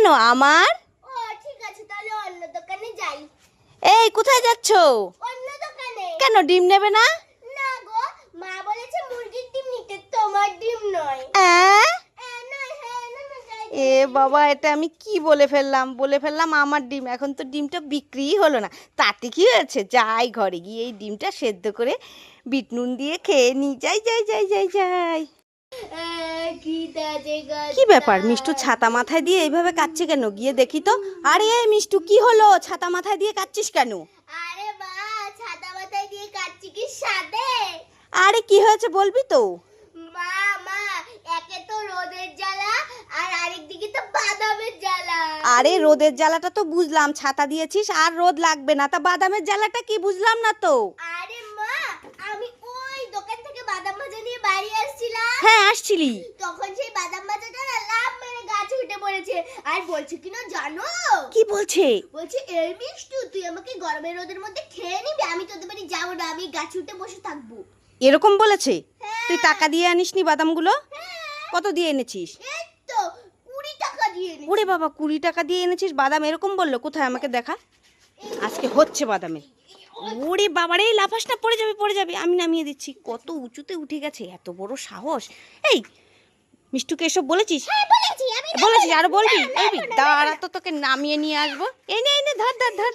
কেন? আমার? ও ঠিক আছে তাহলে অন্য দোকানে যাই। এই কোথায় যাচ্ছ? অন্য দোকানে। কেন ডিম নেবে না? না গো মা বলেছে মুরগির ডিম নিতে তোমার ডিম নয়? এ, হ্যাঁ যাই এ বাবা এটা আমি কি বলে ফেললাম? বলে ফেললাম আমার ডিম। এখন তো ডিমটা বিক্রিই হলো না। তাতে কি হয়েছে? যাই ঘরে গিয়ে এই ডিমটা সেদ্ধ করে বিট নুন দিয়ে খেয়ে নি। যাই যাই যাই যাই যাই। কি ব্যাপার মিষ্টু ছাতা মাথায় দিয়ে এইভাবে কাচ্ছে কেন? গিয়ে দেখি তো। আরে এই মিষ্টু কি হলো? ছাতা মাথায় দিয়ে কাচ্ছিস কেন? আরে মা ছাতা মাথায় দিয়ে কাটছি কি আরে কি হয়েছে বলবি তো? মা মা একে তো রোদের জ্বালা আর আরেক দিকে তো বাদামের জ্বালা। আরে রোদের জ্বালাটা তো বুঝলাম। ছাতা দিয়েছিস আর রোদ লাগবে না। তা বাদামের জ্বালাটা কি? বুঝলাম না তো আরে মা আমি ওই দোকান থেকে বাদাম ভাজা নিয়ে বাড়ি আসছিলাম হ্যাঁ আসছিলি? তখন সেই বাদাম ভাজাটা না লাভ মেরে গাছে উঠে পড়েছে। আর বলছে কি না জানো? কি বলছে? বলছে এই মিষ্টু তুই আমাকে গরমের রোদের মধ্যে খেয়ে নিবি আমি তোদের বাড়ি যাব না আমি গাছে উঠে বসে থাকব। এরকম বলেছে? হ্যাঁ। তুই টাকা দিয়ে আনিসনি বাদামগুলো? কত দিয়ে এনেছিস? ওরে বাবা কুড়ি টাকা দিয়ে এনেছিস বাদাম? এরকম বলল কোথায় আমাকে দেখা? আজকে হচ্ছে বাদামে। ওরে বাবারে লাফাস না পড়ে যাবে পড়ে যাবে। আমি নামিয়ে দিচ্ছি। কত উঁচুতে উঠে গেছে এত বড় সাহস। এই মিষ্টুকে এসব বলেছিস? হ্যাঁ বলেছি বলেছিস আর বলবি? বলবি দাঁড়া তো তোকে নামিয়ে নিয়ে আসব। এনে এনে এই নে ধর ধর ধর।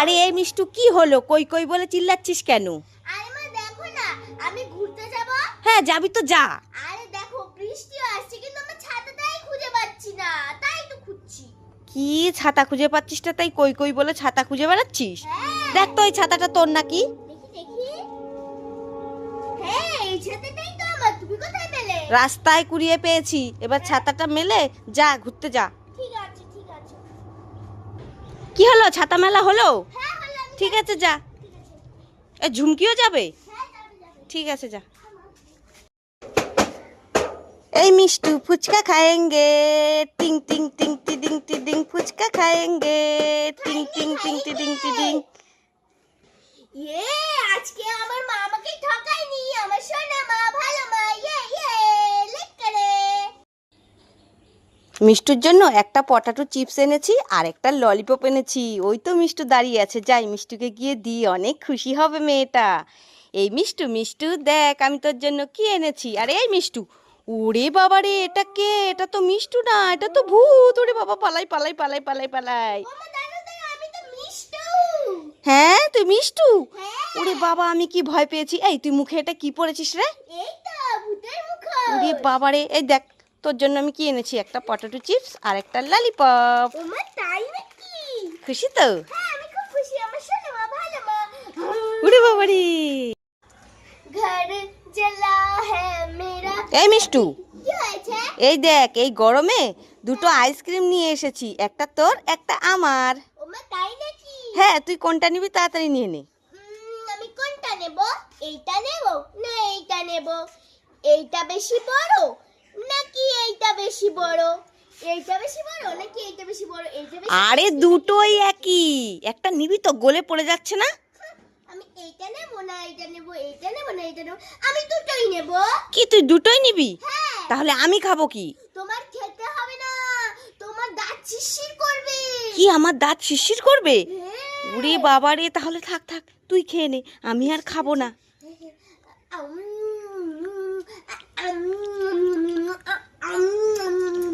আরে এই মিষ্টু কি হলো? কই কই বলে চিল্লাচ্ছিস কেন? আরে মা দেখো না আমি ঘুরতে যাব। হ্যাঁ যাবি তো যা। আরে দেখো বৃষ্টি আসছে কিন্তু আমার ছাতাটাই খুঁজে পাচ্ছি না তাই তো খুঁজছি। কি ছাতা খুঁজে পাচ্ছিস না তাই? কই কই বলে ছাতা খুঁজে বেড়াচ্ছিস? হ্যাঁ। দেখ তো ওই ছাতাটা তোর নাকি হ্যাঁ এই রাস্তায় কুড়িয়ে পেয়েছি। এবার ছাতাটা মেলে যা ঘুরতে যা। কি হলো? ছাতা মেলা হলো? ঠিক আছে যা। এ ঝুমকিও যাবে? ঠিক আছে যা। এই মিষ্টু ফুচকা খায়েঙ্গে। টিং টিং টিং টিডিং টিডিং ফুচকা খায়েঙ্গে। টিং টিং টিং টিডিং টিডিং। মিষ্টুর জন্য একটা পটাটো চিপস এনেছি আর একটা ললিপপ এনেছি। ওই তো মিষ্টু দাঁড়িয়ে আছে। যাই মিষ্টুকে গিয়ে দিই। অনেক খুশি হবে মেয়েটা। এই মিষ্টু মিষ্টু দেখ আমি তোর জন্য কি এনেছি? আরে এই মিষ্টু ওরে বাবা রে এটা কে? এটা তো মিষ্টু না এটা তো ভূত। ওরে বাবা পালাই পালাই পালাই পালাই পালাই। হ্যাঁ তুই মিষ্টু? হ্যাঁ। ওরে বাবা আমি কি ভয় পেয়েছি? এই তুই মুখে এটা কি পরেছিস রে? ওরে বাবা রে এই দেখ তোর জন্য আমি কি এনেছি? একটা পটাটো চিপস আর একটা ললিপপ ওমা তাই নাকি? খুশি তো? হ্যাঁ আমি খুব খুশি। আমার সোনা মা ভালো মা। ওরে বাবা ঘর জ্বলা হ্যাঁ এই মিষ্টু। এই দেখ এই গরমে দুটো আইসক্রিম নিয়ে এসেছি। একটা তোর একটা আমার। ওমা তাই নাকি? হ্যাঁ তুই কোনটা নিবি তাড়াতাড়ি নিয়ে নে। আমি কোনটা নেব? এইটা নেব না এইটা নেব? এইটা বেশি বড় আরে দুটোই একই একটা নিবি তো গলে পড়ে যাচ্ছে না আমি এইটা নেব না এইটা নেব এইটা নেব না এইটা নেব আমি দুটোই নেব কি তুই দুটোই নিবি তাহলে আমি খাব কি তোমার খেতে হবে না তোমার দাঁত শিরশির করবে কি আমার দাঁত শিরশির করবে ওরে বাবা রে তাহলে থাক থাক তুই খেয়ে নে আমি আর খাব না 啊呜